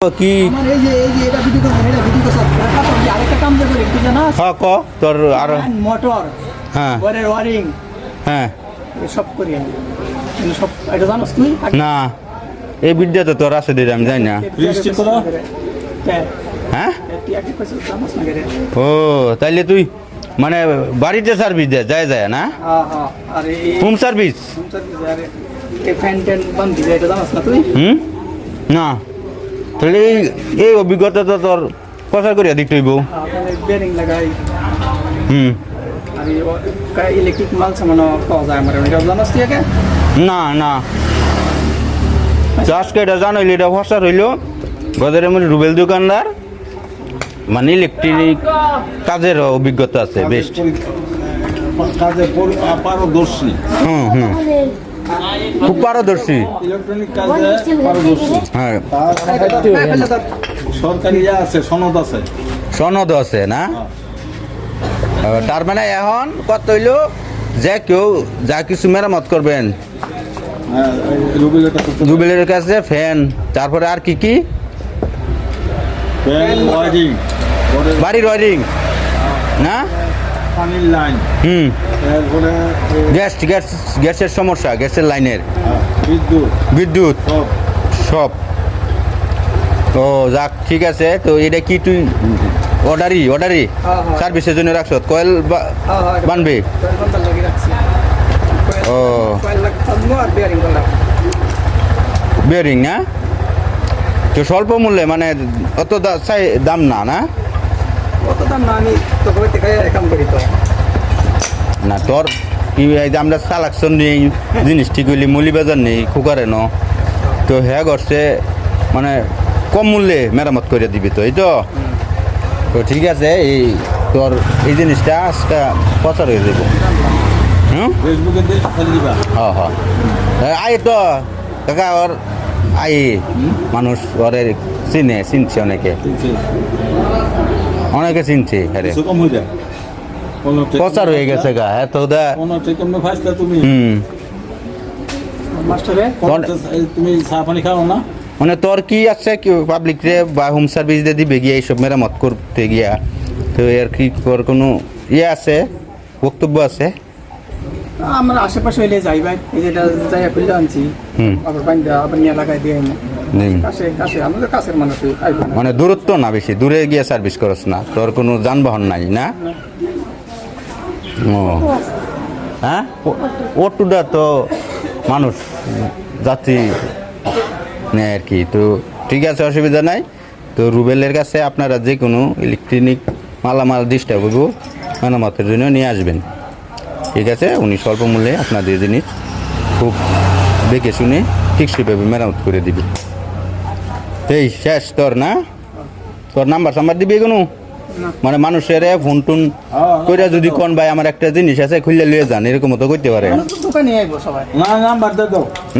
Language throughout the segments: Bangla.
কি? কি তোর আর মোটর হ্যাঁ। ওয়ারিং হ্যাঁ। সব করি সব এটা জানোস তুই? না এই বিদ্যা তো তোর আছে দিদি আমি জানি না। হ্যাঁ? ও তাইলে তুই মানে বাড়িতে সার্ভিস দে যায় যায় না? হোম সার্ভিস আরে এই ফ্যান ট্যান বান দিবে এটা জানোস না তুই? হুম? না। তাহলে এই- এই অভিজ্ঞতা তো তোর প্রচার করিয়া দিতে হইব। হুম। ইলেকট্রিক মাল সামানো পাওয়া যায় আমার এটা জানোস না না। আজকে এটা জানাইলি এটা ফসার হইল গদের মধ্যে রুবেল দোকানদার। মানে ইলেকট্রিক কাজের অভিজ্ঞতা আছে বেশ কাজে পারদর্শী। হুম হুম। খুব পারদর্শী। হ্যাঁ। সরকারি আছে সনদ আছে। সনদ আছে না? তার মানে এখন কত হইল? যে কেউ যা কিছু মেরামত করবেন। হ্যাঁ, এই রুবেলের কাছে ফ্যান তারপরে আর কি কি? বাড়ির ওয়ারিং। না? পানির লাইন। হুম। গ্যাস গ্যাস গ্যাসের সমস্যা গ্যাসের লাইনের। হ্যাঁ, বিদ্যুৎ। বিদ্যুৎ? সব। তো যাক ঠিক আছে তো এটা কি তুই অর্ডারই অর্ডারই হ্যাঁ, হ্যাঁ। সার্ভিসের জন্য রাখছ? কয়েল বানবে? ও। বেয়ারিং না? তো স্বল্প মূল্যে মানে অত দাম না না? কত দাম না আমি তো কবে থেকে করি তো। না তোর কি আমরা সালাকশন নেই জিনিস ঠিক হইলি মুলি বাজার নেই খুকারে ন। তো হ্যাঁ করছে মানে কম মূল্যে মেরামত করে দিবি তো এই তো? তো ঠিক আছে এই তোর এই জিনিসটা আজকে প্রচার হয়ে যাব হুম? হ্যাঁ হ্যাঁ আয় তো কাকা ওর আই মানুষ ওরে চিনে চিনছে অনেকে। অনেকে চিনছে হ্যাঁ প্রচার হয়ে গেছে গা হ্যাঁ তো দা তুমি? তুমি চা পানি খাও না? মানে তোর কি আছে কি পাবলিক রে বা হোম সার্ভিস দিয়ে দিবে গিয়া এইসব মেরামত করতে গিয়া? তো এর কি তোর কোনো ইয়ে আছে? বক্তব্য আছে? আমরা আশেপাশে হইলে যাই ভাই এই যেটা যাই খুলে আনছি। আবার বাইন্দা আবার নিয়ে লাগাই দিয়ে না। মানে দূরত্ব না বেশি দূরে গিয়ে সার্ভিস করস না তোর কোনো যানবাহন নাই না। ও। হ্যাঁ? ওটুটা তো মানুষ যাত্রী নেয় আর কি। তো ঠিক আছে, অসুবিধা নাই। তো রুবেলের কাছে আপনারা যে কোনো ইলেকট্রনিক মালামাল ডিস্টার্ব হইব, মেরামতের জন্য নিয়ে আসবেন। ঠিক আছে? উনি স্বল্প মূল্যে আপনাদের জিনিস খুব দেখে শুনে ঠিকসইভাবে মেরামত করে দিবে। এই শেষ তোর না? তোর নাম্বার সাম্বার দিবি কোনো। মানে মানুষের ফোন টোন হ্যাঁ, কইরা যদি কোন ভাই আমার একটা জিনিস আছে খুললে লিয়ে যান এরকম তো করতে পারে।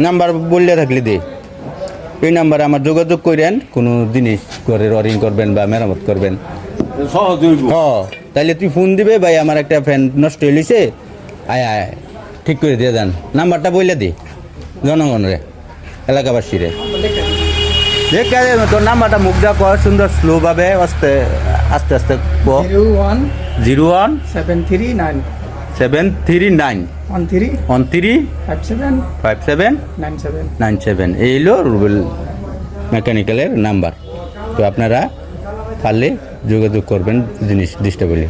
নাম্বার বললে থাকলে দে। এই নাম্বারে আমার যোগাযোগ করেন কোনো জিনিস করে ররিং করবেন বা মেরামত করবেন। সহজ হইব। হ তাইলে তুই ফোন দিবে ভাই আমার একটা ফ্যান নষ্ট হয়ে লিছে আয় আয় ঠিক করে দিয়ে যান। নাম্বারটা বললে দে জনগণ রে এলাকাবাসী রে দেখ তোর নাম্বারটা মুখ দা কর সুন্দর স্লো ভাবে আস্তে। আস্তে আস্তে zero one zero one seven three nine seven three nine one three one three five seven five seven nine seven nine seven. এই হলো রুবেল মেকানিক্যালের নাম্বার। তো আপনারা পারলে যোগাযোগ করবেন জিনিস ডিস্টার্ব হলে।